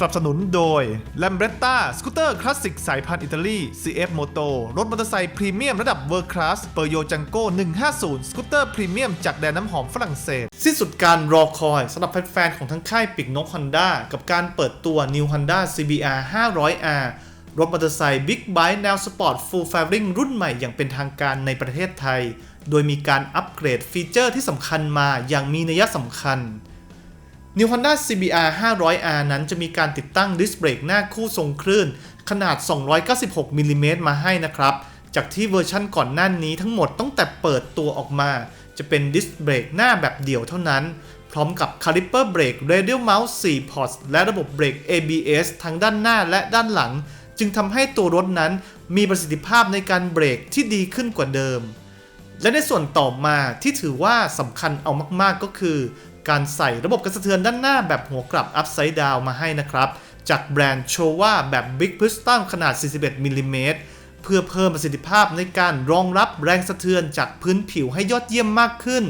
สนับสนุนโดย l a m b r e t t a สกูตเตอร์คลาสสิกสายพันธุ์อิตาลี CF Moto รถมอเตอร์ไซค์พรีเมียมระดับเวอร์คลาสเปอร์โยจังโก้150 สกูตเตอร์พรีเมียมจากแดนน้ำหอมฝรั่งเศส สิ้นสุดการรอคอยสำหรับแฟนๆ ของทั้งค่ายปีกนก Honda กับการเปิดตัว New Honda CBR 500R รถมอเตอร์ไซค์บิ๊กไบค์แนวสปอร์ตฟูลแฟริงรุ่นใหม่อย่างเป็นทางการในประเทศไทย โดยมีการอัปเกรดฟีเจอร์ที่สำคัญมาอย่างมีนัยสำคัญ New Honda CBR 500R นั้นจะมีการติดตั้งดิสเบรกหน้าคู่ทรงคลื่น ขนาด 296มิลลิเมตรมาให้นะครับ จากที่เวอร์ชั่นก่อนหน้านี้ทั้งหมดตั้งแต่เปิดตัวออกมา จะเป็นดิสเบรกหน้าแบบเดี่ยวเท่านั้น พร้อมกับคาลิปเปอร์เบรก Radial Mouse 4 Ports และระบบเบรก ABS ทั้งด้านหน้าและด้านหลัง จึงทำให้ตัวรถนั้นมีประสิทธิภาพในการเบรกที่ดีขึ้นกว่าเดิม และในส่วนต่อมาที่ถือว่าสำคัญเอามากๆก็คือ การใส่ระบบกระสะเทือนด้านหน้าแบบหัวกลับ Upside Down มาให้นะครับ จากแบรนด์โชว่าแบบ Big Piston ขนาด 41มิลลิเมตรเพื่อเพิ่มประสิทธิภาพในการรองรับแรงสะเทือนจากพื้นผิวให้ยอดเยี่ยมมากขึ้น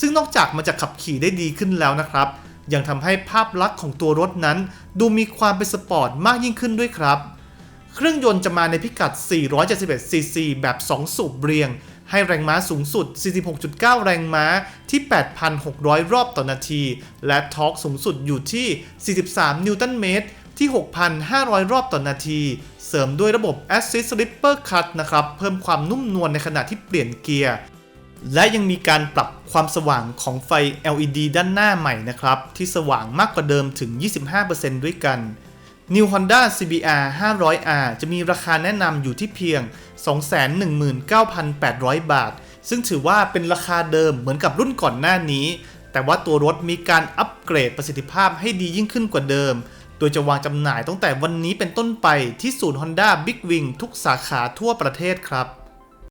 ซึ่งนอกจากมันจะขับขี่ได้ดีขึ้นแล้วนะครับ ยังทำให้ภาพลักษณ์ของตัวรถนั้น ดูมีความเป็นสปอร์ตมากยิ่งขึ้นด้วยครับ เครื่องยนต์จะมาในพิกัด 471ซีซีแบบ 2 สูบเรียง ให้แรงม้าสูงสุด 46.9 แรงม้าที่ 8,600 รอบต่อนาที และทอร์กสูงสุดอยู่ที่ 43 นิวตันเมตรที่ 6,500 รอบต่อนาที เสริมด้วยระบบ Assist Slipper Cut นะครับ เพิ่มความนุ่มนวลในขณะที่เปลี่ยนเกียร์ และยังมีการปรับความสว่างของไฟ LED ด้านหน้าใหม่นะครับ ที่สว่างมากกว่าเดิมถึง 25%ด้วยกัน New Honda CBR 500R จะมีราคาแนะนำอยู่ที่เพียง 219,800 บาท ซึ่งถือว่าเป็นราคาเดิมเหมือนกับรุ่นก่อนหน้านี้ แต่ว่าตัวรถมีการอัปเกรดประสิทธิภาพให้ดียิ่งขึ้นกว่าเดิม โดยจะวางจำหน่ายตั้งแต่วันนี้เป็นต้นไปที่ศูนย์ Honda Big Wing ทุกสาขาทั่วประเทศครับ